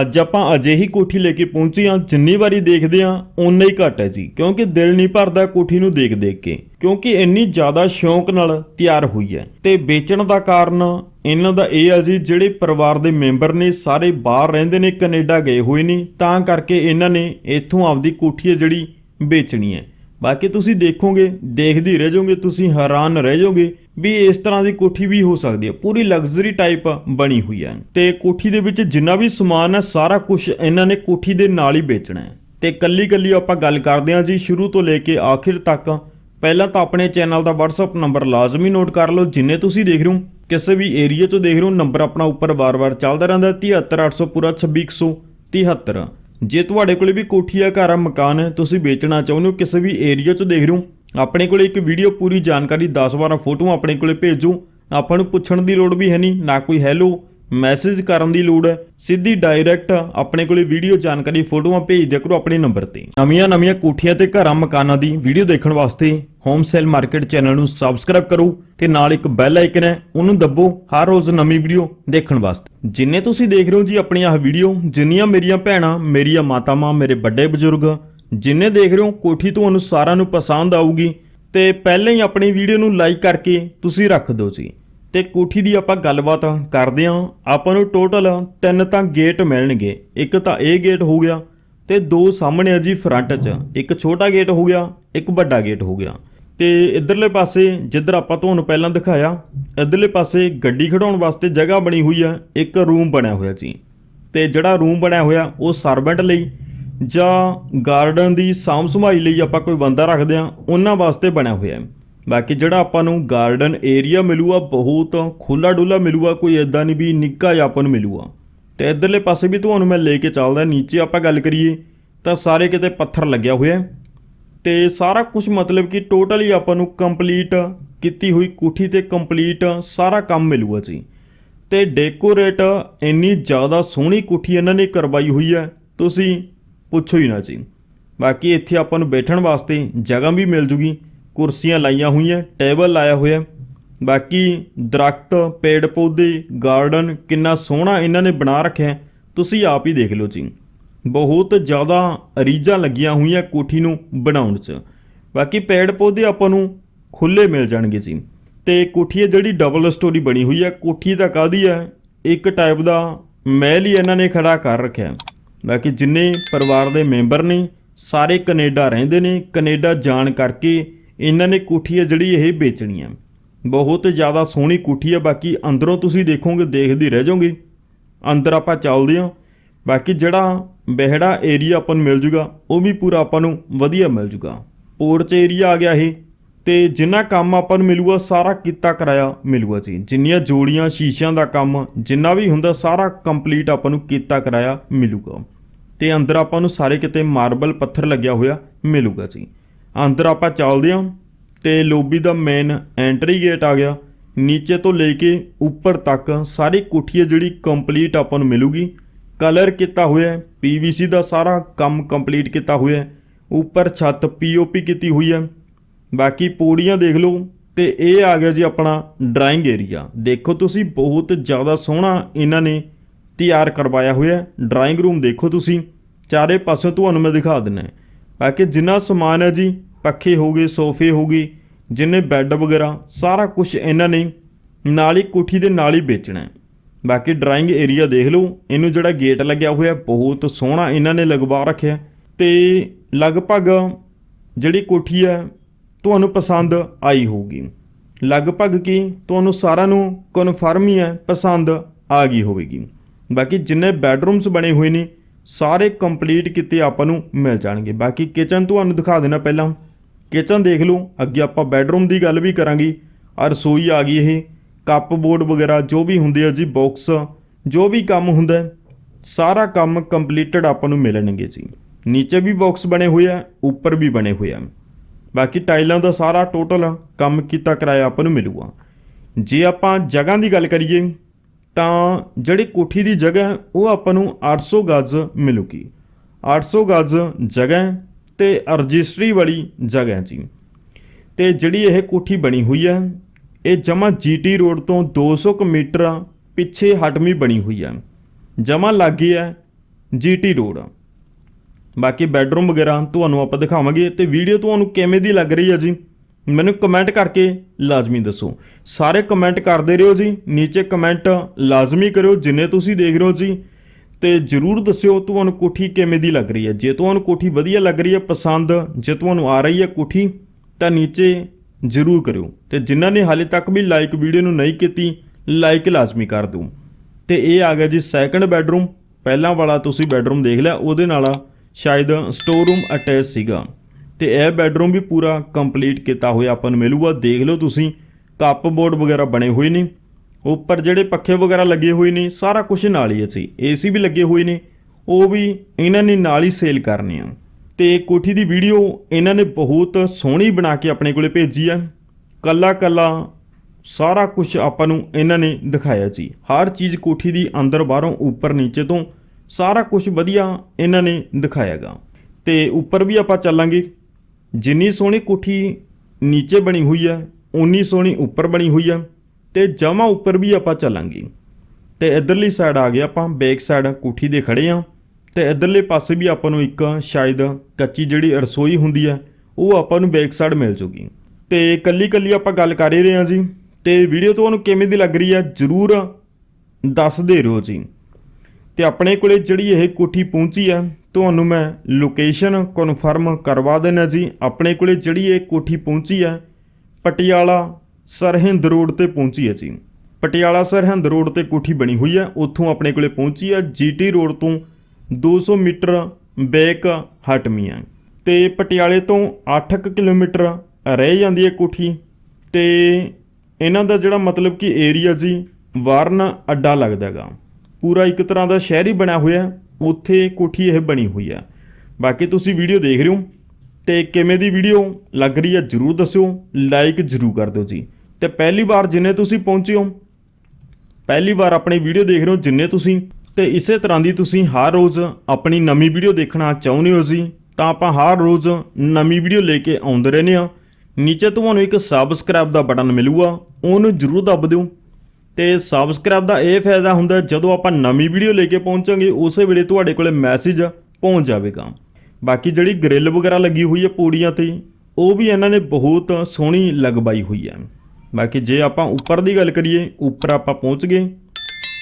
ਅੱਜ ਆਪਾਂ ਅਜਿਹੀ ਕੋਠੀ ਲੈ ਕੇ ਪਹੁੰਚੇ ਹਾਂ, ਜਿੰਨੀ ਵਾਰੀ ਦੇਖਦੇ ਹਾਂ, ਓਨਾ ਹੀ ਘੱਟ ਹੈ ਜੀ। ਕਿਉਂਕਿ ਦਿਲ ਨਹੀਂ ਭਰਦਾ ਕੋਠੀ ਨੂੰ ਦੇਖ ਦੇਖ ਕੇ। ਕਿਉਂਕਿ ਇੰਨੀ ਜ਼ਿਆਦਾ ਸ਼ੌਂਕ ਨਾਲ ਤਿਆਰ ਹੋਈ ਹੈ। ਤੇ ਵੇਚਣ ਦਾ ਕਾਰਨ ਇਹਨਾਂ ਦਾ ਇਹ ਆ ਜੀ, ਜਿਹੜੇ ਪਰਿਵਾਰ ਦੇ ਮੈਂਬਰ ਨੇ, ਸਾਰੇ ਬਾਹਰ ਰਹਿੰਦੇ ਨੇ, ਕੈਨੇਡਾ ਗਏ ਹੋਏ ਨੇ, ਤਾਂ ਕਰਕੇ ਇਹਨਾਂ ਨੇ ਇੱਥੋਂ ਆਪਦੀ ਕੋਠੀ ਹੈ ਜਿਹੜੀ ਵੇਚਣੀ ਹੈ। ਬਾਕੀ ਤੁਸੀਂ ਦੇਖੋਗੇ, ਦੇਖਦੇ ਰਹਿ ਜਾਓਗੇ, ਤੁਸੀਂ ਹੈਰਾਨ ਰਹਿ ਜਾਓਗੇ ਵੀ ਇਸ ਤਰ੍ਹਾਂ ਦੀ ਕੋਠੀ ਵੀ ਹੋ ਸਕਦੀ ਹੈ। ਪੂਰੀ ਲਗਜ਼ਰੀ ਟਾਈਪ ਬਣੀ ਹੋਈ ਹੈ। ਤੇ ਕੋਠੀ ਦੇ ਵਿੱਚ ਜਿੰਨਾ ਵੀ ਸਮਾਨ ਹੈ, ਸਾਰਾ ਕੁਝ ਇਹਨਾਂ ਨੇ ਕੋਠੀ ਦੇ ਨਾਲ ਹੀ ਵੇਚਣਾ ਹੈ। ਤੇ ਕੱਲੀ ਕੱਲੀ ਆਪਾਂ ਗੱਲ ਕਰਦੇ ਹਾਂ ਜੀ, ਸ਼ੁਰੂ ਤੋਂ ਲੈ ਕੇ ਆਖਿਰ ਤੱਕ। ਪਹਿਲਾਂ ਤਾਂ ਆਪਣੇ ਚੈਨਲ ਦਾ WhatsApp ਨੰਬਰ ਲਾਜ਼ਮੀ ਨੋਟ ਕਰ ਲਓ, ਜਿੰਨੇ ਤੁਸੀਂ ਦੇਖ ਰਹੇ ਹੋ। ਕਿਸੇ ਵੀ ਏਰੀਆ 'ਚੋਂ ਦੇਖ ਰਹੇ ਹੋ, ਨੰਬਰ ਆਪਣਾ ਉੱਪਰ ਵਾਰ-ਵਾਰ ਚੱਲਦਾ ਰਹਿੰਦਾ 73800 ਪੂਰਾ 26173 ਜੇ ਤੁਹਾਡੇ ਕੋਲੇ ਵੀ ਕੋਠੀ ਆ ਘਰ ਆ, ਮਕਾਨ ਹੈ ਤੁਸੀਂ ਵੇਚਣਾ ਚਾਹੁੰਦੇ ਹੋ, ਕਿਸੇ ਵੀ ਏਰੀਆ 'ਚ ਦੇਖ ਰਹੇ ਹੋ ਆਪਣੇ ਕੋਲੇ ਇੱਕ ਵੀਡੀਓ ਪੂਰੀ ਜਾਣਕਾਰੀ 10-12 ਫੋਟੋਆਂ ਆਪਣੇ ਕੋਲੇ ਭੇਜੋ। ਆਪਾਂ ਨੂੰ ਪੁੱਛਣ ਦੀ ਲੋੜ ਵੀ ਹੈ ਨਹੀਂ, ਨਾ ਕੋਈ ਹੈਲੋ ਮੈਸੇਜ ਕਰਨ ਦੀ ਲੋੜ ਹੈ, ਸਿੱਧੀ ਡਾਇਰੈਕਟ ਆਪਣੇ ਕੋਲੇ ਵੀਡੀਓ ਜਾਣਕਾਰੀ, ਫੋਟੋਆਂ ਭੇਜ ਦਿਆ ਕਰੋ ਆਪਣੇ ਨੰਬਰ ਤੇ। ਨਵੀਆਂ ਨਵੀਆਂ ਕੋਠੀਆਂ ਤੇ ਘਰਾਂ ਮਕਾਨਾਂ ਦੀ ਵੀਡੀਓ ਦੇਖਣ ਵਾਸਤੇ ਹੋਮ ਸੇਲ ਮਾਰਕੀਟ ਚੈਨਲ ਨੂੰ ਸਬਸਕ੍ਰਾਈਬ ਕਰੋ ਤੇ ਨਾਲ ਇੱਕ ਬੈਲ ਆਈਕਨ ਹੈ, ਉਹਨੂੰ ਦੱਬੋ ਹਰ ਰੋਜ਼ ਨਵੀਂ ਵੀਡੀਓ ਦੇਖਣ ਵਾਸਤੇ। ਜਿੰਨੇ ਤੁਸੀਂ ਦੇਖ ਰਹੇ ਹੋ ਜੀ ਆਪਣੀ ਆਹ ਵੀਡੀਓ ਜਿੰਨੀਆਂ ਮੇਰੀਆਂ ਭੈਣਾਂ, ਮੇਰੀਆਂ ਮਾਤਾਵਾਂ, ਮੇਰੇ ਵੱਡੇ ਬਜ਼ੁਰਗ, ਜਿੰਨੇ ਦੇਖ ਰਹੇ ਹੋ, ਕੋਠੀ ਤੁਹਾਨੂੰ ਸਾਰਿਆਂ ਨੂੰ ਪਸੰਦ ਆਊਗੀ। ਤੇ ਪਹਿਲਾਂ ਹੀ ਆਪਣੀ ਵੀਡੀਓ ਨੂੰ ਲਾਈਕ ਕਰਕੇ ਤੁਸੀਂ ਰੱਖ ਦਿਓ ਜੀ। ਤੇ ਕੋਠੀ ਦੀ ਆਪਾਂ ਗੱਲਬਾਤ ਕਰਦੇ ਹਾਂ। ਆਪਾਂ ਨੂੰ ਟੋਟਲ ਤਿੰਨ ਤਾਂ ਗੇਟ ਮਿਲਣਗੇ। ਇੱਕ ਤਾਂ ਇਹ ਗੇਟ ਹੋ ਗਿਆ ਤੇ ਦੋ ਸਾਹਮਣੇ ਆ ਜੀ ਫਰੰਟ 'ਚ। ਇੱਕ ਛੋਟਾ ਗੇਟ ਹੋ ਗਿਆ, ਇੱਕ ਵੱਡਾ ਗੇਟ ਹੋ ਗਿਆ। ਤੇ ਇਧਰਲੇ ਪਾਸੇ ਜਿੱਧਰ ਆਪਾਂ ਤੁਹਾਨੂੰ ਪਹਿਲਾਂ ਦਿਖਾਇਆ, ਇਧਰਲੇ ਪਾਸੇ ਗੱਡੀ ਖੜਾਉਣ ਵਾਸਤੇ ਜਗ੍ਹਾ ਬਣੀ ਹੋਈ ਆ, ਇੱਕ ਰੂਮ ਬਣਿਆ ਹੋਇਆ ਜੀ। ਤੇ ਜਿਹੜਾ ਰੂਮ ਬਣਿਆ ਹੋਇਆ, ਉਹ ਸਰਵੈਂਟ ਲਈ ਜਾਂ ਗਾਰਡਨ ਦੀ ਸਾਂਭ ਸੰਭਾਈ ਲਈ ਆਪਾਂ ਕੋਈ ਬੰਦਾ ਰੱਖਦੇ ਆ, ਉਹਨਾਂ ਵਾਸਤੇ ਬਣਿਆ ਹੋਇਆ ਹੈ। ਬਾਕੀ ਜਿਹੜਾ ਆਪਾਂ ਨੂੰ ਗਾਰਡਨ ਏਰੀਆ ਮਿਲੂਗਾ ਬਹੁਤ ਖੁੱਲਾ ਡੁੱਲਾ ਮਿਲੂਗਾ ਕੋਈ ਇਦਾਂ ਨਹੀਂ ਵੀ ਨਿੱਕਾ ਜਿਹਾ ਆਪਾਂ ਨੂੰ ਮਿਲੂਗਾ ਤੇ ਇਧਰਲੇ ਪਾਸੇ ਵੀ ਤੁਹਾਨੂੰ ਮੈਂ ਲੈ ਕੇ ਚੱਲਦਾ, ਨੀਚੇ ਆਪਾਂ ਗੱਲ ਕਰੀਏ, ਤਾਂ ਸਾਰੇ ਕਿਤੇ ਪੱਥਰ ਲੱਗਿਆ ਹੋਇਆ ਹੈ। ਤੇ ਸਾਰਾ ਕੁਝ ਮਤਲਬ ਕਿ ਟੋਟਲੀ ਆਪਾਂ ਨੂੰ ਕੰਪਲੀਟ ਕੀਤੀ ਹੋਈ ਕੋਠੀ ਤੇ ਕੰਪਲੀਟ ਸਾਰਾ ਕੰਮ ਮਿਲੂਗਾ ਜੀ। ਤੇ ਡੈਕੋਰੇਟ ਇੰਨੀ ਜ਼ਿਆਦਾ ਸੋਹਣੀ ਕੋਠੀ ਇਹਨਾਂ ਨੇ ਕਰਵਾਈ ਹੋਈ ਹੈ, ਤੁਸੀਂ ਪੁੱਛੋ ਹੀ ਨਾ ਜੀ। ਬਾਕੀ ਇੱਥੇ ਆਪਾਂ ਨੂੰ ਬੈਠਣ ਵਾਸਤੇ ਜਗ੍ਹਾ ਵੀ ਮਿਲ ਜੂਗੀ, ਕੁਰਸੀਆਂ ਲਾਈਆਂ ਹੋਈਆਂ, ਟੇਬਲ ਲਾਇਆ ਹੋਇਆ। ਬਾਕੀ ਦਰਖਤ ਪੇੜ ਪੌਦੇ ਗਾਰਡਨ ਕਿੰਨਾ ਸੋਹਣਾ ਇਹਨਾਂ ਨੇ ਬਣਾ ਰੱਖਿਆ, ਤੁਸੀਂ ਆਪ ਹੀ ਦੇਖ ਲਓ ਜੀ। ਬਹੁਤ ਜ਼ਿਆਦਾ ਰੀਝਾਂ ਲੱਗੀਆਂ ਹੋਈਆਂ ਕੋਠੀ ਨੂੰ ਬਣਾਉਣ 'ਚ। ਬਾਕੀ ਪੇੜ ਪੌਦੇ ਆਪਾਂ ਨੂੰ ਖੁੱਲੇ ਮਿਲ ਜਾਣਗੇ ਜੀ। ਤੇ ਕੋਠੀ ਹੈ ਜਿਹੜੀ ਡਬਲ ਸਟੋਰੀ ਬਣੀ ਹੋਈ ਹੈ ਕੋਠੀ ਤਾਂ ਕਾਦੀ ਹੈ ਇੱਕ ਟਾਈਪ ਦਾ ਮਹਿਲ ਹੀ ਇਹਨਾਂ ਨੇ ਖੜਾ ਕਰ ਰੱਖਿਆ। ਬਾਕੀ ਜਿੰਨੇ ਪਰਿਵਾਰ ਦੇ ਮੈਂਬਰ ਨੇ, ਸਾਰੇ ਕੈਨੇਡਾ ਰਹਿੰਦੇ ਨੇ, ਕੈਨੇਡਾ ਜਾਣ ਕਰਕੇ ਇਹਨਾਂ ਨੇ ਕੋਠੀ ਹੈ ਜਿਹੜੀ ਇਹ ਵੇਚਣੀ ਹੈ ਬਹੁਤ ਜ਼ਿਆਦਾ ਸੋਹਣੀ ਕੋਠੀ ਹੈ ਬਾਕੀ ਅੰਦਰੋਂ ਤੁਸੀਂ ਦੇਖੋਗੇ, ਦੇਖਦੇ ਰਹਿ ਜਾਓਗੇ। ਅੰਦਰ ਆਪਾਂ ਚੱਲਦੇ ਹਾਂ। ਬਾਕੀ ਜਿਹੜਾ ਬਿਹੜਾ ਏਰੀਆ ਆਪਾਂ ਨੂੰ ਮਿਲ ਜੂਗਾ, ਉਹ ਵੀ ਪੂਰਾ ਆਪਾਂ ਨੂੰ ਵਧੀਆ ਮਿਲ ਜੂਗਾ। ਪੋਰਚ ਏਰੀਆ ਆ ਗਿਆ ਇਹ, ਤੇ ਜਿੰਨਾ ਕੰਮ ਆਪਾਂ ਨੂੰ ਮਿਲੂਗਾ, ਸਾਰਾ ਕੀਤਾ ਕਰਾਇਆ ਮਿਲੂਗਾ ਜੀ। ਜਿੰਨੀਆਂ ਜੋੜੀਆਂ, ਸ਼ੀਸ਼ਿਆਂ ਦਾ ਕੰਮ, ਜਿੰਨਾ ਵੀ ਹੁੰਦਾ, ਸਾਰਾ ਕੰਪਲੀਟ ਆਪਾਂ ਨੂੰ ਕੀਤਾ ਕਰਾਇਆ ਮਿਲੂਗਾ। ਤੇ ਅੰਦਰ ਆਪਾਂ ਨੂੰ ਸਾਰੇ ਕਿਤੇ ਮਾਰਬਲ ਪੱਥਰ ਲੱਗਿਆ ਹੋਇਆ ਮਿਲੂਗਾ ਜੀ। ਅੰਦਰ ਆਪਾਂ ਚੱਲਦੇ ਹਾਂ, ਤੇ ਲੋਬੀ ਦਾ ਮੇਨ ਐਂਟਰੀ ਗੇਟ ਆ ਗਿਆ। ਨੀਚੇ ਤੋਂ ਲੈ ਕੇ ਉੱਪਰ ਤੱਕ ਸਾਰੀ ਕੋਠੀ ਹੈ ਜਿਹੜੀ ਕੰਪਲੀਟ ਆਪਾਂ ਨੂੰ ਮਿਲੂਗੀ। ਕਲਰ ਕੀਤਾ ਹੋਇਆ ਹੈ ਪੀਵੀਸੀ ਦਾ ਸਾਰਾ ਕੰਮ ਕੰਪਲੀਟ ਕੀਤਾ ਹੋਇਆ ਹੈ। ਉੱਪਰ ਛੱਤ ਪੀਓਪੀ ਕੀਤੀ ਹੋਈ ਹੈ। ਬਾਕੀ ਪੌੜੀਆਂ ਦੇਖ ਲਓ ਤੇ ਇਹ ਆ ਗਿਆ ਜੀ ਆਪਣਾ ਡਰਾਇੰਗ ਏਰੀਆ ਦੇਖੋ ਤੁਸੀਂ, ਬਹੁਤ ਜ਼ਿਆਦਾ ਸੋਹਣਾ ਇਹਨਾਂ ਨੇ ਤਿਆਰ ਕਰਵਾਇਆ ਹੋਇਆ ਡਰਾਇੰਗ ਰੂਮ ਦੇਖੋ ਤੁਸੀਂ, ਚਾਰੇ ਪਾਸਿਓਂ ਤੁਹਾਨੂੰ ਮੈਂ ਦਿਖਾ ਦਿੰਨਾ ਬਾਕੀ ਜਿੰਨਾ ਸਮਾਨ ਹੈ ਜੀ, ਪੱਖੇ ਹੋ ਗਏ, ਸੋਫੇ ਹੋ ਗਏ, ਜਿੰਨੇ ਬੈੱਡ ਵਗੈਰਾ, ਸਾਰਾ ਕੁਝ ਇਹਨਾਂ ਨੇ ਨਾਲ ਹੀ ਕੋਠੀ ਦੇ ਨਾਲ ਹੀ ਵੇਚਣਾ ਹੈ। ਬਾਕੀ ਡਰਾਇੰਗ ਏਰੀਆ ਦੇਖ ਲਓ, ਇਹਨੂੰ ਜਿਹੜਾ ਗੇਟ ਲੱਗਿਆ ਹੋਇਆ, ਬਹੁਤ ਸੋਹਣਾ ਇਹਨਾਂ ਨੇ ਲਗਵਾ ਰੱਖਿਆ। ਤੇ ਲਗਭਗ ਜਿਹੜੀ ਕੋਠੀ ਹੈ, ਤੁਹਾਨੂੰ ਪਸੰਦ ਆਈ ਹੋਊਗੀ। ਲਗਭਗ ਕੀ, ਤੁਹਾਨੂੰ ਸਾਰਿਆਂ ਨੂੰ ਕਨਫਰਮ ਹੀ ਹੈ, ਪਸੰਦ ਆ ਗਈ ਹੋਵੇਗੀ। ਬਾਕੀ ਜਿੰਨੇ ਬੈੱਡਰੂਮਸ ਬਣੇ ਹੋਏ ਨੇ, ਸਾਰੇ ਕੰਪਲੀਟ ਕੀਤੇ ਆਪਾਂ ਨੂੰ ਮਿਲ ਜਾਣਗੇ। ਬਾਕੀ ਕਿਚਨ ਤੁਹਾਨੂੰ ਦਿਖਾ ਦੇਣਾ ਪਹਿਲਾਂ। ਕਿਚਨ ਦੇਖ ਲਓ, ਅੱਗੇ ਆਪਾਂ ਬੈੱਡਰੂਮ ਦੀ ਗੱਲ ਵੀ ਕਰਾਂਗੇ। ਆ ਰਸੋਈ ਆ ਗਈ ਇਹ। ਕੱਪ ਬੋਰਡ ਵਗੈਰਾ ਜੋ ਵੀ ਹੁੰਦੇ ਆ ਜੀ ਬਾਕਸ ਜੋ ਵੀ ਕੰਮ ਹੁੰਦਾ ਸਾਰਾ ਕੰਮ ਕੰਪਲੀਟਡ ਆਪਾਂ ਨੂੰ ਮਿਲਣਗੇ ਜੀ। ਨੀਚੇ ਵੀ ਬਾਕਸ ਬਣੇ ਹੋਏ ਆ, ਉੱਪਰ ਵੀ ਬਣੇ ਹੋਏ ਆ। ਬਾਕੀ ਟਾਈਲਾਂ ਦਾ ਸਾਰਾ ਟੋਟਲ ਕੰਮ ਕੀਤਾ ਕਿਰਾਇਆ ਆਪਾਂ ਨੂੰ ਮਿਲੂਗਾ। ਜੇ ਆਪਾਂ ਜਗ੍ਹਾ ਦੀ ਗੱਲ ਕਰੀਏ, ਤਾਂ ਜਿਹੜੀ ਕੋਠੀ ਦੀ ਜਗ੍ਹਾ ਉਹ ਆਪਾਂ ਨੂੰ 800 ਗੱਜ ਮਿਲੂਗੀ। 800 ਗਜ਼ ਜਗ੍ਹਾ ਹੈ ਤੇ ਰਜਿਸਟਰੀ ਵਾਲੀ ਜਗ੍ਹਾ ਜੀ। ਤੇ ਜਿਹੜੀ ਇਹ ਕੋਠੀ ਬਣੀ ਹੋਈ ਹੈ ਇਹ ਜਮਾ ਜੀਟੀ ਰੋਡ ਤੋਂ 200 ਕੁ ਮੀਟਰ ਪਿੱਛੇ ਹਟਮੀ ਬਣੀ ਹੋਈ ਹੈ ਜਮਾ ਲੱਗੀ ਹੈ ਜੀਟੀ ਰੋਡ। ਬਾਕੀ ਬੈਡਰੂਮ ਵਗੈਰਾ ਤੁਹਾਨੂੰ ਆਪਾਂ ਦਿਖਾਵਾਂਗੇ ਤੇ ਵੀਡੀਓ ਤੁਹਾਨੂੰ ਕਿਵੇਂ ਦੀ ਲੱਗ ਰਹੀ ਹੈ ਜੀ, ਮੈਨੂੰ ਕਮੈਂਟ ਕਰਕੇ ਲਾਜ਼ਮੀ ਦੱਸੋ। ਸਾਰੇ ਕਮੈਂਟ ਕਰਦੇ ਰਹੋ ਜੀ, ਨੀਚੇ ਕਮੈਂਟ ਲਾਜ਼ਮੀ ਕਰਿਓ, ਜਿੰਨੇ ਤੁਸੀਂ ਦੇਖ ਰਹੇ ਹੋ ਜੀ, ਤੇ ਜਰੂਰ ਦੱਸਿਓ ਤੁਹਾਨੂੰ ਕੋਠੀ ਕਿਵੇਂ ਦੀ ਲੱਗ ਰਹੀ ਹੈ। ਜੇ ਤੁਹਾਨੂੰ ਕੋਠੀ ਵਧੀਆ ਲੱਗ ਰਹੀ ਹੈ, ਪਸੰਦ, ਜੇ ਤੁਹਾਨੂੰ ਆ ਰਹੀ ਹੈ ਕੋਠੀ, ਤਾਂ ਨੀਚੇ ਜਰੂਰ ਕਰਿਓ। ਤੇ ਜਿਨ੍ਹਾਂ ਨੇ ਹਾਲੇ ਤੱਕ ਵੀ ਲਾਈਕ ਵੀਡੀਓ ਨੂੰ ਨਹੀਂ ਕੀਤੀ ਲਾਈਕ ਲਾਜ਼ਮੀ ਕਰ ਦਿਓ। ਤੇ ਇਹ ਆ ਗਿਆ ਜੀ ਸੈਕੰਡ ਬੈਡਰੂਮ ਪਹਿਲਾਂ ਵਾਲਾ ਤੁਸੀਂ ਬੈਡਰੂਮ ਦੇਖ ਲਿਆ, ਉਹਦੇ ਨਾਲ ਸ਼ਾਇਦ ਸਟੋਰ ਰੂਮ ਅਟੈਚ ਸੀਗਾ। ਤੇ ਇਹ ਬੈਡਰੂਮ ਵੀ ਪੂਰਾ ਕੰਪਲੀਟ ਕੀਤਾ ਹੋਇਆ ਆਪਾਂ ਨੂੰ ਮਿਲੂਗਾ। ਦੇਖ ਲਓ ਤੁਸੀਂ ਕੱਪ ਬੋਰਡ ਵਗੈਰਾ ਬਣੇ ਹੋਏ ਨੇ। ਉੱਪਰ ਜਿਹੜੇ ਪੱਖੇ ਵਗੈਰਾ ਲੱਗੇ ਹੋਏ ਨੇ, ਸਾਰਾ ਕੁਝ ਨਾਲ ਹੀ ਸੀ ਏਸੀ ਵੀ ਲੱਗੇ ਹੋਏ ਨੇ, ਉਹ ਵੀ ਇਹਨਾਂ ਨੇ ਨਾਲ ਹੀ ਸੇਲ ਕਰਨੇ ਆ। ਤੇ ਕੋਠੀ ਦੀ ਵੀਡੀਓ ਇਹਨਾਂ ਨੇ ਬਹੁਤ ਸੋਹਣੀ ਬਣਾ ਕੇ ਆਪਣੇ ਕੋਲੇ ਭੇਜੀ ਆ। ਕੱਲਾ ਕੱਲਾ ਸਾਰਾ ਕੁਝ ਆਪਾਂ ਨੂੰ ਇਹਨਾਂ ਨੇ ਦਿਖਾਇਆ ਜੀ। ਹਰ ਚੀਜ਼ ਕੋਠੀ ਦੀ ਅੰਦਰ ਬਾਹਰੋਂ, ਉੱਪਰ ਨੀਚੇ ਤੋਂ ਸਾਰਾ ਕੁਝ ਵਧੀਆ ਇਹਨਾਂ ਨੇ ਦਿਖਾਇਆਗਾ ਤੇ ਉੱਪਰ ਵੀ ਆਪਾਂ ਚੱਲਾਂਗੇ। ਜਿੰਨੀ ਸੋਹਣੀ ਕੋਠੀ ਨੀਚੇ ਬਣੀ ਹੋਈ ਹੈ ਉਨੀ ਸੋਹਣੀ ਉੱਪਰ ਬਣੀ ਹੋਈ ਹੈ ਤੇ ਜਮਾ ਉੱਪਰ ਵੀ ਆਪਾਂ ਚੱਲਾਂਗੇ। ਤੇ ਇਧਰਲੀ ਸਾਈਡ ਆ ਗਏ ਆਪਾਂ ਬੈਕ ਸਾਈਡ ਕੋਠੀ ਦੇ ਖੜੇ ਆ। ਤੇ ਇਧਰਲੇ ਪਾਸੇ ਵੀ ਆਪਾਂ ਨੂੰ ਇੱਕ ਸ਼ਾਇਦ ਕੱਚੀ ਜਿਹੜੀ ਰਸੋਈ ਹੁੰਦੀ ਹੈ, ਉਹ ਆਪਾਂ ਨੂੰ ਬੈਕ ਸਾਈਡ ਮਿਲ ਜੂਗੀ। ਤੇ ਕੱਲੀ ਕੱਲੀ ਆਪਾਂ ਗੱਲ ਕਰ ਹੀ ਰਹੇ ਹਾਂ ਜੀ। ਤੇ ਵੀਡੀਓ ਤੁਹਾਨੂੰ ਕਿਵੇਂ ਦੀ ਲੱਗ ਰਹੀ ਹੈ, ਜਰੂਰ ਦੱਸ ਦੇ ਰਹੋ ਜੀ। ਤੇ ਆਪਣੇ ਕੋਲੇ ਜਿਹੜੀ ਇਹ ਕੋਠੀ ਪਹੁੰਚੀ ਹੈ, ਤੁਹਾਨੂੰ ਮੈਂ ਲੋਕੇਸ਼ਨ ਕਨਫਰਮ ਕਰਵਾ ਦੇਣਾ ਜੀ। ਆਪਣੇ ਕੋਲੇ ਜਿਹੜੀ ਇਹ ਕੋਠੀ ਪਹੁੰਚੀ ਹੈ, ਪਟਿਆਲਾ ਸਰਹਿੰਦ ਰੋਡ ਤੇ ਪਹੁੰਚੀ ਹੈ ਜੀ। ਪਟਿਆਲਾ ਸਰਹਿੰਦ ਰੋਡ ਤੇ ਕੋਠੀ ਬਣੀ ਹੋਈ ਹੈ, ਉੱਥੋਂ ਆਪਣੇ ਕੋਲੇ ਪਹੁੰਚੀ ਹੈ। ਜੀਟੀ ਰੋਡ ਤੋਂ 200 ਮੀਟਰ ਬੈਕ ਹਟਮੀ ਹੈ ਤੇ ਪਟਿਆਲੇ ਤੋਂ 8 ਕਿਲੋਮੀਟਰ ਰਹਿ ਜਾਂਦੀ ਹੈ ਕੋਠੀ। ਤੇ ਇਹਨਾਂ ਦਾ ਜਿਹੜਾ ਮਤਲਬ ਕਿ ਏਰੀਆ ਜੀ, ਵਾਰਨ ਅੱਡਾ ਲੱਗਦਾ ਹੈਗਾ। ਪੂਰਾ ਇੱਕ ਤਰ੍ਹਾਂ ਦਾ ਸ਼ਹਿਰ ਹੀ ਬਣਿਆ ਹੋਇਆ। ਉੱਥੇ ਕੋਠੀ ਇਹ ਬਣੀ ਹੋਈ ਹੈ ਬਾਕੀ ਤੁਸੀਂ ਵੀਡੀਓ ਦੇਖ ਰਹੇ ਹੋ। ਤੇ ਕਿਵੇਂ ਦੀ ਵੀਡੀਓ ਲੱਗ ਰਹੀ ਹੈ ਜਰੂਰ ਦੱਸਿਓ। ਲਾਈਕ ਜਰੂਰ ਕਰ ਦਿਓ ਜੀ। ਤੇ ਪਹਿਲੀ ਵਾਰ ਜਿੰਨੇ ਤੁਸੀਂ ਪਹੁੰਚੇ ਹੋ, ਪਹਿਲੀ ਵਾਰ ਆਪਣੀ ਵੀਡੀਓ ਦੇਖ ਰਹੇ ਹੋ ਜਿੰਨੇ ਤੁਸੀਂ ਤੇ ਇਸੇ ਤਰ੍ਹਾਂ ਦੀ ਤੁਸੀਂ ਹਰ ਰੋਜ਼ ਆਪਣੀ ਨਵੀਂ ਵੀਡੀਓ ਦੇਖਣਾ ਚਾਹੁੰਦੇ ਹੋ ਜੀ, ਤਾਂ ਆਪਾਂ ਹਰ ਰੋਜ਼ ਨਵੀਂ ਵੀਡੀਓ ਲੈ ਕੇ ਆਉਂਦੇ ਰਹਿੰਦੇ ਆ ਨੀਚੇ ਤੁਹਾਨੂੰ ਇੱਕ ਸਬਸਕ੍ਰਾਈਬ ਦਾ ਬਟਨ ਮਿਲੂਗਾ, ਉਹਨੂੰ ਜਰੂਰ ਦੱਬ ਦਿਓ। ਤੇ ਸਬਸਕ੍ਰਾਈਬ ਦਾ ਇਹ ਫਾਇਦਾ ਹੁੰਦਾ ਜਦੋਂ ਆਪਾਂ ਨਵੀਂ ਵੀਡੀਓ ਲੈ ਕੇ ਪਹੁੰਚਾਂਗੇ, ਉਸੇ ਵੇਲੇ ਤੁਹਾਡੇ ਕੋਲੇ ਮੈਸੇਜ ਪਹੁੰਚ ਜਾਵੇਗਾ। ਬਾਕੀ ਜਿਹੜੀ ਗ੍ਰਿਲ ਵਗੈਰਾ ਲੱਗੀ ਹੋਈ ਹੈ ਪੌੜੀਆਂ ਤੇ, ਉਹ ਵੀ ਇਹਨਾਂ ਨੇ ਬਹੁਤ ਸੋਹਣੀ ਲਗਵਾਈ ਹੋਈ ਹੈ। ਬਾਕੀ ਜੇ ਆਪਾਂ ਉੱਪਰ ਦੀ ਗੱਲ ਕਰੀਏ, ਉੱਪਰ ਆਪਾਂ ਪਹੁੰਚ ਗਏ।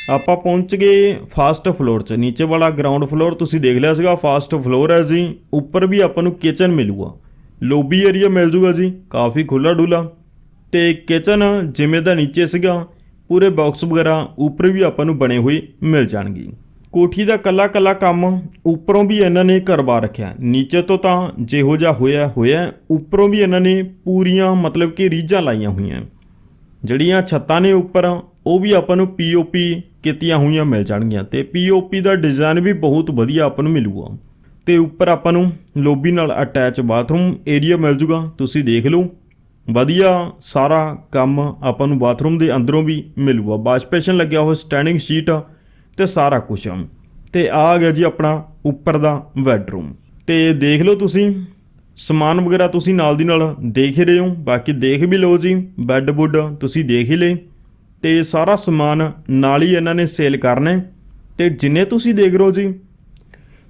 ਆਪਾਂ ਪਹੁੰਚ ਗਏ ਫਾਸਟ ਫਲੋਰ 'ਚ। ਨੀਚੇ ਵਾਲਾ ਗਰਾਊਂਡ ਫਲੋਰ ਤੁਸੀਂ ਦੇਖ ਲਿਆ ਸੀਗਾ ਫਾਸਟ ਫਲੋਰ ਹੈ ਜੀ। ਉੱਪਰ ਵੀ ਆਪਾਂ ਨੂੰ ਕਿਚਨ ਮਿਲੂਗਾ। ਲੋਬੀ ਏਰੀਆ ਮਿਲ ਜੂਗਾ ਜੀ। ਕਾਫੀ ਖੁੱਲਾ ਡੁੱਲਾ ਤੇ ਕਿਚਨ ਜਿਵੇਂ ਦਾ ਨੀਚੇ ਸੀਗਾ, ਪੂਰੇ ਬਾਕਸ ਵਗੈਰਾ ਉੱਪਰ ਵੀ ਆਪਾਂ ਨੂੰ ਬਣੇ ਹੋਏ ਮਿਲ ਜਾਣਗੇ। ਕੋਠੀ ਦਾ ਕੱਲਾ ਕੱਲਾ ਕੰਮ, ਉੱਪਰੋਂ ਵੀ ਇਹਨਾਂ ਨੇ ਕਰਵਾ ਰੱਖਿਆ। ਨੀਚੇ ਤੋਂ ਤਾਂ ਜਿਹੋ ਜਿਹਾ ਹੋਇਆ ਹੋਇਆ। ਉੱਪਰੋਂ ਵੀ ਇਹਨਾਂ ਨੇ ਪੂਰੀਆਂ, ਮਤਲਬ ਕਿ ਰੀਝਾਂ ਲਾਈਆਂ ਹੋਈਆਂ। ਜਿਹੜੀਆਂ ਛੱਤਾਂ ਨੇ ਉੱਪਰ, ਉਹ ਵੀ ਆਪਾਂ ਨੂੰ ਪੀਓਪੀ ਕੀਤੀਆਂ ਹੋਈਆਂ ਮਿਲ ਜਾਣਗੀਆਂ ਤੇ ਪੀਓਪੀ ਦਾ ਡਿਜ਼ਾਈਨ ਵੀ ਬਹੁਤ ਵਧੀਆ ਆਪਾਂ ਨੂੰ ਮਿਲੂਗਾ। ਤੇ ਉੱਪਰ ਆਪਾਂ ਨੂੰ ਲੋਬੀ ਨਾਲ ਅਟੈਚ ਬਾਥਰੂਮ ਏਰੀਆ ਮਿਲ ਜੂਗਾ, ਤੁਸੀਂ ਦੇਖ ਲਓ। ਵਧੀਆ ਸਾਰਾ ਕੰਮ ਆਪਾਂ ਨੂੰ ਬਾਥਰੂਮ ਦੇ ਅੰਦਰੋਂ ਵੀ ਮਿਲੂਗਾ। ਵਾਸ਼ਪੇਸ਼ਨ ਲੱਗਿਆ ਹੋਇਆ ਸਟੈਂਡਿੰਗ ਸ਼ੀਟ ਤੇ ਸਾਰਾ ਕੁਝ ਤੇ ਆ ਗਿਆ ਜੀ ਆਪਣਾ ਉੱਪਰ ਦਾ ਬੈਡਰੂਮ ਤੇ ਦੇਖ ਲਓ ਤੁਸੀਂ, ਸਮਾਨ ਵਗੈਰਾ ਤੁਸੀਂ ਨਾਲ ਦੀ ਨਾਲ ਦੇਖ ਹੀ ਰਹੇ ਹੋ। ਬਾਕੀ ਦੇਖ ਵੀ ਲਓ ਜੀ ਬੈੱਡ ਬੁੱਡ ਤੁਸੀਂ ਦੇਖ ਹੀ ਲਏ। ਤੇ ਸਾਰਾ ਸਮਾਨ ਨਾਲ ਹੀ ਇਹਨਾਂ ਨੇ ਸੇਲ ਕਰਨਾ। ਹੈ ਤੇ ਜਿੰਨੇ ਤੁਸੀਂ ਦੇਖ ਰਹੇ ਹੋ ਜੀ,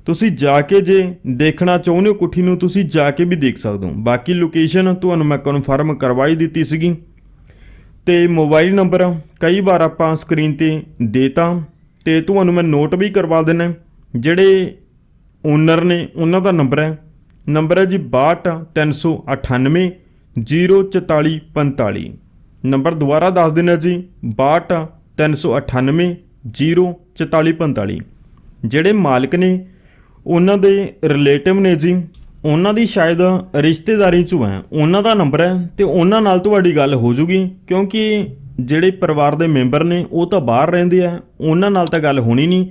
ਤੁਸੀਂ ਜਾ ਕੇ ਜੇ ਦੇਖਣਾ ਚਾਹੁੰਦੇ ਹੋ ਕੁੱਠੀ ਨੂੰ, ਤੁਸੀਂ ਜਾ ਕੇ ਵੀ ਦੇਖ ਸਕਦੇ ਹੋ। ਬਾਕੀ ਲੋਕੇਸ਼ਨ ਤੁਹਾਨੂੰ ਮੈਂ ਕਨਫਰਮ ਕਰਵਾਈ ਦਿੱਤੀ ਸੀਗੀ। ਤੇ ਮੋਬਾਈਲ ਨੰਬਰ ਕਈ ਵਾਰ ਆਪਾਂ ਸਕਰੀਨ ਤੇ ਦੇਤਾ ਤੇ ਤੁਹਾਨੂੰ ਮੈਂ ਨੋਟ ਵੀ ਕਰਵਾ ਦਿੰਨਾ। ਜਿਹੜੇ ਓਨਰ ਨੇ, ਉਹਨਾਂ ਦਾ ਨੰਬਰ ਹੈ। ਨੰਬਰ ਹੈ ਜੀ 62398 04445 ਨੰਬਰ ਦੁਬਾਰਾ ਦੱਸ ਦਿੰਨਾ ਜੀ 62398 04445 ਜਿਹੜੇ ਮਾਲਕ ਨੇ, ਉਹਨਾਂ ਦੇ ਰਿਲੇਟਿਵ ਨੇ ਜੀ, ਉਹਨਾਂ ਦੀ ਸ਼ਾਇਦ ਰਿਸ਼ਤੇਦਾਰੀ ਚੋਂ ਹੈ, ਉਹਨਾਂ ਦਾ ਨੰਬਰ ਹੈ ਤੇ ਉਹਨਾਂ ਨਾਲ ਤੁਹਾਡੀ ਗੱਲ ਹੋ ਜੂਗੀ, ਕਿਉਂਕਿ ਜਿਹੜੇ ਪਰਿਵਾਰ ਦੇ ਮੈਂਬਰ ਨੇ, ਉਹ ਤਾਂ ਬਾਹਰ ਰਹਿੰਦੇ ਆ, ਉਹਨਾਂ ਨਾਲ ਤਾਂ ਗੱਲ ਹੋਣੀ ਨਹੀਂ।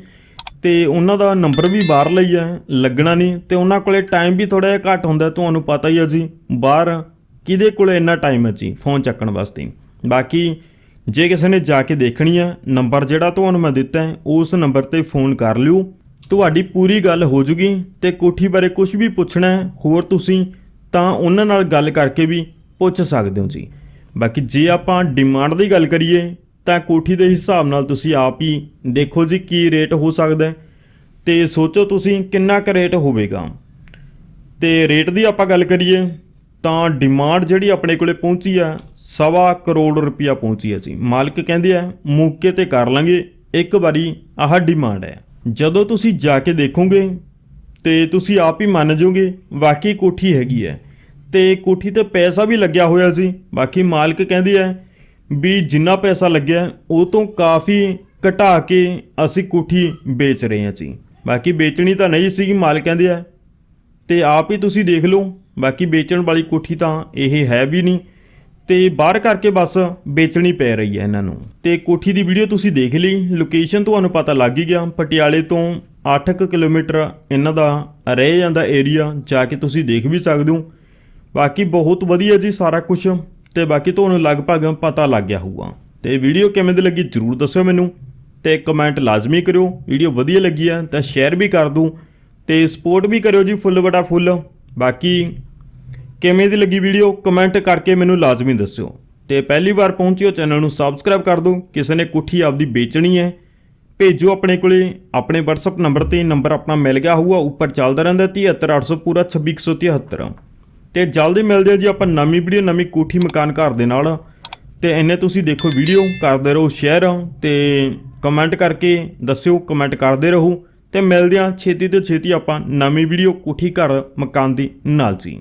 ਤੇ ਉਹਨਾਂ ਦਾ ਨੰਬਰ ਵੀ ਬਾਹਰ ਲਈ ਹੈ, ਲੱਗਣਾ ਨਹੀਂ, ਤੇ ਉਹਨਾਂ ਕੋਲੇ ਟਾਈਮ ਵੀ ਥੋੜਾ ਜਿਹਾ ਘੱਟ ਹੁੰਦਾ, ਤੁਹਾਨੂੰ ਪਤਾ ਹੀ ਹੈ ਜੀ, ਬਾਹਰ ਕਿਹਦੇ ਕੋਲ ਇੰਨਾ ਟਾਈਮ ਹੈ ਜੀ ਫੋਨ ਚੱਕਣ ਵਾਸਤੇ? ਬਾਕੀ ਜੇ ਕਿਸੇ ਨੇ ਜਾ ਕੇ ਦੇਖਣੀ ਆ ਨੰਬਰ ਜਿਹੜਾ ਤੁਹਾਨੂੰ ਮੈਂ ਦਿੱਤਾ ਹੈ, ਉਸ ਨੰਬਰ ਤੇ ਫੋਨ ਕਰ ਲਿਓ। ਤੁਹਾਡੀ ਪੂਰੀ ਗੱਲ ਹੋ ਜੂਗੀ ਤੇ ਕੋਠੀ ਬਾਰੇ ਕੁਝ ਵੀ ਪੁੱਛਣਾ ਹੈ, ਹੋਰ ਤੁਸੀਂ ਤਾਂ ਉਹਨਾਂ ਨਾਲ ਗੱਲ ਕਰਕੇ ਵੀ ਪੁੱਛ ਸਕਦੇ ਹੋ ਜੀ। ਬਾਕੀ ਜੇ ਆਪਾਂ ਡਿਮਾਂਡ ਦੀ ਗੱਲ ਕਰੀਏ, ਤਾਂ ਕੋਠੀ ਦੇ ਹਿਸਾਬ ਨਾਲ ਤੁਸੀਂ ਆਪ ਹੀ ਦੇਖੋ ਜੀ ਕੀ ਰੇਟ ਹੋ ਸਕਦਾ ਹੈ। ਤੇ ਸੋਚੋ ਤੁਸੀਂ ਕਿੰਨਾ ਕੁ ਰੇਟ ਹੋਵੇਗਾ। ਤੇ ਰੇਟ ਦੀ ਆਪਾਂ ਗੱਲ ਕਰੀਏ ਤਾਂ ਡਿਮਾਂਡ ਜਿਹੜੀ ਆਪਣੇ ਕੋਲੇ ਪਹੁੰਚੀ ਆ, ਸਵਾ ਕਰੋੜ ਰੁਪਇਆ ਪਹੁੰਚੀ ਹੈ ਜੀ। ਮਾਲਕ ਕਹਿੰਦੇ ਆ, ਮੌਕੇ ਤੇ ਕਰ ਲਾਂਗੇ, ਇੱਕ ਵਾਰੀ ਆਹ ਡਿਮਾਂਡ ਹੈ ਜਦੋਂ ਤੁਸੀਂ ਜਾ ਕੇ ਦੇਖੋਗੇ ਤੇ ਤੁਸੀਂ ਆਪ ਹੀ ਮੰਨ ਜਾਓਗੇ, ਵਾਕਈ ਕੋਠੀ ਹੈਗੀ ਹੈ ਤੇ ਕੋਠੀ ਤੇ ਪੈਸਾ ਵੀ ਲੱਗਿਆ ਹੋਇਆ ਸੀ। ਬਾਕੀ ਮਾਲਕ ਕਹਿੰਦੇ ਆ ਵੀ ਜਿੰਨਾ ਪੈਸਾ ਲੱਗਿਆ, ਉਹ ਤੋਂ ਕਾਫੀ ਘਟਾ ਕੇ ਅਸੀਂ ਕੋਠੀ ਵੇਚ ਰਹੇ ਹਾਂ ਜੀ। ਬਾਕੀ ਵੇਚਣੀ ਤਾਂ ਨਹੀਂ ਸੀ ਮਾਲਕ ਕਹਿੰਦੇ ਆ। ਤੇ ਆਪ ਹੀ ਤੁਸੀਂ ਦੇਖ ਲਓ। ਬਾਕੀ ਵੇਚਣ ਵਾਲੀ ਕੋਠੀ ਤਾਂ ਇਹ ਹੈ ਵੀ ਨਹੀਂ। ਤੇ ਬਾਹਰ ਕਰਕੇ ਬਸ ਵੇਚਣੀ ਪੈ ਰਹੀ ਹੈ ਇਹਨਾਂ ਨੂੰ। ਤੇ ਕੋਠੀ ਦੀ ਵੀਡੀਓ ਤੁਸੀਂ ਦੇਖ ਲਈ। ਲੋਕੇਸ਼ਨ ਤੁਹਾਨੂੰ ਪਤਾ ਲੱਗ ਹੀ ਗਿਆ। ਪਟਿਆਲੇ ਤੋਂ 8 ਕਿਲੋਮੀਟਰ ਇਹਨਾਂ ਦਾ ਰਹਿ ਜਾਂਦਾ ਏਰੀਆ ਜਾ ਕੇ ਤੁਸੀਂ ਦੇਖ ਵੀ ਸਕਦੇ ਹੋ। ਬਾਕੀ ਬਹੁਤ ਵਧੀਆ ਜੀ ਸਾਰਾ ਕੁਝ ਤੇ ਬਾਕੀ ਤੁਹਾਨੂੰ ਲਗਭਗ ਪਤਾ ਲੱਗ ਗਿਆ ਹੋਊਗਾ। ਤੇ ਵੀਡੀਓ ਕਿਵੇਂ ਦੀ ਲੱਗੀ ਜਰੂਰ ਦੱਸਿਓ ਮੈਨੂੰ। ਤੇ ਕਮੈਂਟ ਲਾਜ਼ਮੀ ਕਰਿਓ। ਵੀਡੀਓ ਵਧੀਆ ਲੱਗੀ ਹੈ ਤਾਂ ਸ਼ੇਅਰ ਵੀ ਕਰ ਦਿਓ। ਤੇ ਸਪੋਰਟ ਵੀ ਕਰਿਓ ਜੀ ਫੁੱਲ ਬਟਾ ਫੁੱਲ। ਬਾਕੀ ਕਿਵੇਂ ਦੀ ਲੱਗੀ ਵੀਡੀਓ ਕਮੈਂਟ ਕਰਕੇ ਮੈਨੂੰ ਲਾਜ਼ਮੀ ਦੱਸਿਓ। ਤੇ ਪਹਿਲੀ ਵਾਰ ਪਹੁੰਚਿਓ ਚੈਨਲ ਨੂੰ ਸਬਸਕ੍ਰਾਈਬ ਕਰ ਦਿਓ। ਕਿਸੇ ਨੇ ਕੁੱਠੀ ਆਪਦੀ ਵੇਚਣੀ ਹੈ, ਭੇਜੋ ਆਪਣੇ ਕੋਲੇ। ਆਪਣੇ WhatsApp ਨੰਬਰ ਤੇ ਨੰਬਰ ਆਪਣਾ ਮਿਲ ਗਿਆ ਹੋਊਗਾ। ਉੱਪਰ ਚੱਲਦਾ ਰਹਿੰਦਾ 73800 ਪੂਰਾ 26173 ਤੇ ਜਲਦੀ ਮਿਲਦੇ ਹਾਂ ਜੀ ਆਪਾਂ ਨਵੀਂ ਵੀਡੀਓ, ਨਵੀਂ ਕੋਠੀ ਮਕਾਨ ਘਰ ਦੇ ਨਾਲ। ਤੇ ਇੰਨੇ ਤੁਸੀਂ ਦੇਖੋ ਵੀਡੀਓ, ਕਰਦੇ ਰਹੋ ਸ਼ੇਅਰ ਤੇ ਕਮੈਂਟ ਕਰਕੇ ਦੱਸਿਓ ਕਮੈਂਟ ਕਰਦੇ ਰਹੋ। ਤੇ ਮਿਲਦੇ ਆ ਛੇਤੀ ਤੋਂ ਛੇਤੀ ਆਪਾਂ ਨਵੀਂ ਵੀਡੀਓ ਕੋਠੀ ਘਰ ਮਕਾਨ ਦੀ ਨਾਲ ਜੀ।